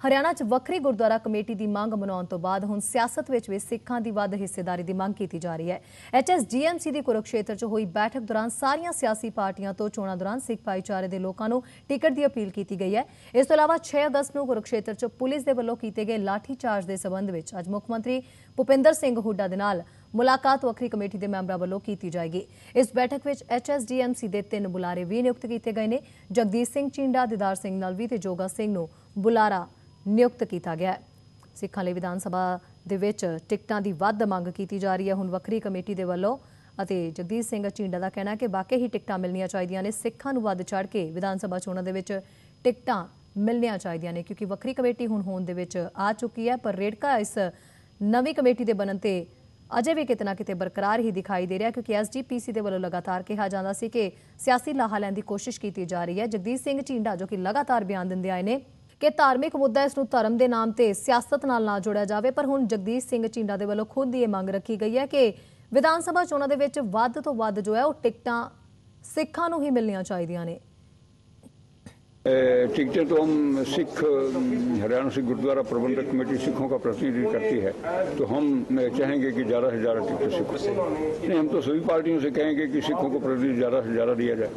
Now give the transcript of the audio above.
ਹਰਿਆਣਾ 'ਚ ਵੱਖਰੀ ਗੁਰਦੁਆਰਾ ਕਮੇਟੀ ਦੀ ਮੰਗ ਮਨਾਉਣ ਤੋਂ ਬਾਅਦ ਹੁਣ ਸਿਆਸਤ ਵਿੱਚ ਵੀ ਸਿੱਖਾਂ ਦੀ ਵੱਧ ਹਿੱਸੇਦਾਰੀ ਦੀ ਮੰਗ ਕੀਤੀ ਜਾ ਰਹੀ ਹੈ। ਐਚਐਸਜੀਐਮਸੀ ਦੀ ਕੁਰੂਕਸ਼ੇਤਰ 'ਚ ਹੋਈ ਬੈਠਕ ਦੌਰਾਨ ਸਾਰੀਆਂ ਸਿਆਸੀ ਪਾਰਟੀਆਂ ਤੋਂ ਚੋਣਾਂ ਦੌਰਾਨ ਸਿੱਖ ਭਾਈਚਾਰੇ ਦੇ ਲੋਕਾਂ ਨੂੰ ਟਿਕਟ ਦੀ ਅਪੀਲ ਕੀਤੀ ਗਈ ਹੈ। ਇਸ ਤੋਂ ਇਲਾਵਾ 6 ਅਗਸਤ ਨੂੰ ਕੁਰੂਕਸ਼ੇਤਰ 'ਚ ਪੁਲਿਸ ਦੇ ਵੱਲੋਂ ਕੀਤੇ ਗਏ ਲਾਠੀ ਚਾਰਜ ਦੇ ਸਬੰਧ ਵਿੱਚ ਅੱਜ ਮੁੱਖ ਮੰਤਰੀ ਭੁਪਿੰਦਰ ਸਿੰਘ ਹੁੱਡਾ ਦੇ ਨਾਲ ਮੁਲਾਕਾਤ ਵੱਖਰੀ ਕਮੇਟੀ ਦੇ ਮੈਂਬਰਾਂ ਵੱਲੋਂ ਕੀਤੀ ਜਾਏਗੀ। ਇਸ ਬੈਠਕ ਵਿੱਚ ਐਚਐਸਡੀਐਮਸੀ ਦੇ ਤਿੰਨ ਬੁਲਾਰੇ ਵੀ ਨਿਯੁਕਤ ਕੀਤੇ ਗਏ ਨੇ। ਜਗਦੀਸ਼ ਸਿੰਘ ਚਿੰਡਾ, ਦਿਦਾਰ ਸਿੰਘ ਨਲਵੀ ਤੇ ਜੋਗਾ ਸਿੰਘ ਨੂੰ ਬੁਲਾਰਾ ਨਿਯੁਕਤ ਕੀਤਾ ਗਿਆ ਹੈ। ਸਿੱਖਾਂ ਲਈ ਵਿਧਾਨ ਸਭਾ ਦੇ ਵਿੱਚ ਟਿਕਟਾਂ ਦੀ ਵੱਧ ਮੰਗ ਕੀਤੀ ਜਾ ਰਹੀ ਹੈ। ਹੁਣ ਵੱਖਰੀ ਕਮੇਟੀ ਦੇ ਵੱਲੋਂ ਅਤੇ ਜਗਦੀਸ਼ ਸਿੰਘ ਚਿੰਡਾ ਦਾ ਕਹਿਣਾ ਹੈ ਕਿ ਵਾਕਈ ਹੀ ਟਿਕਟਾਂ ਮਿਲਣੀਆਂ ਚਾਹੀਦੀਆਂ ਨੇ। ਸਿੱਖਾਂ ਨੂੰ ਵੱਧ ਚੜ ਕੇ ਵਿਧਾਨ ਸਭਾ ਚੋਣਾਂ ਦੇ ਵਿੱਚ ਟਿਕਟਾਂ ਮਿਲਣੀਆਂ ਚਾਹੀਦੀਆਂ ਨੇ ਕਿਉਂਕਿ ਵੱਖਰੀ ਕਮੇਟੀ ਹੁਣ ਹੋਣ ਦੇ ਵਿੱਚ ਆ ਚੁੱਕੀ ਹੈ। ਪਰ ਰੇੜਕਾ ਇਸ ਨਵੀਂ ਕਮੇਟੀ ਦੇ ਬਣਨ ਤੇ ਅਜੇ ਵੀ ਕਿਤਨਾ ਕਿਤੇ ਬਰਕਰਾਰ ਹੀ ਦਿਖਾਈ ਦੇ ਰਿਹਾ ਕਿਉਂਕਿ ਐਸਜੀਪੀਸੀ ਦੇ ਵੱਲੋਂ ਲਗਾਤਾਰ ਕਿਹਾ ਜਾਂਦਾ ਸੀ ਕਿ ਸਿਆਸੀ ਲਾਹਾ ਲੈਣ ਦੀ ਕੋਸ਼ਿਸ਼ ਕੀਤੀ ਜਾ ਰਹੀ ਹੈ। ਜਗਦੀਸ਼ ਸਿੰਘ ਚਿੰਡਾ ਜੋ ਕਿ ਲਗਾਤਾਰ ਬਿਆਨ ਦਿੰਦੇ ਆਏ ਨੇ ਕਿ ਧਾਰਮਿਕ ਮੁੱਦਾ ਇਸ ਨੂੰ ਧਰਮ ਦੇ ਨਾਮ ਤੇ ਸਿਆਸਤ ਨਾਲ ਨਾ ਜੋੜਿਆ ਜਾਵੇ ਪਰ ਹੁਣ ਜਗਦੀਸ਼ ਸਿੰਘ ਚਿੰਡਾ ਦੇ ਵੱਲੋਂ ਖੁਦ ਹੀ ਇਹ ਮੰਗ ਰੱਖੀ ਗਈ ਹੈ ਕਿ ਵਿਧਾਨ ਸਭਾ ਚੋਣਾਂ ਦੇ ਵਿੱਚ ਵੱਧ ਤੋਂ ਵੱਧ ਜੋ ਹੈ ਉਹ ਟਿਕਟਾਂ ਸਿੱਖਾਂ ਨੂੰ ਹੀ ਮਿਲਣੀਆਂ ਚਾਹੀਦੀਆਂ ਨੇ टिकटें तो हम सिख हरियाणा सिख गुरुद्वारा प्रबंधक कमेटी सिखों का प्रतिनिधि करती है तो हम चाहेंगे कि ज़्यादा से ज़्यादा टिकटें सिखों को नहीं हम तो सभी पार्टियों से कहेंगे कि सिखों को प्रतिनिधि ज़्यादा से ज़्यादा दिया जाए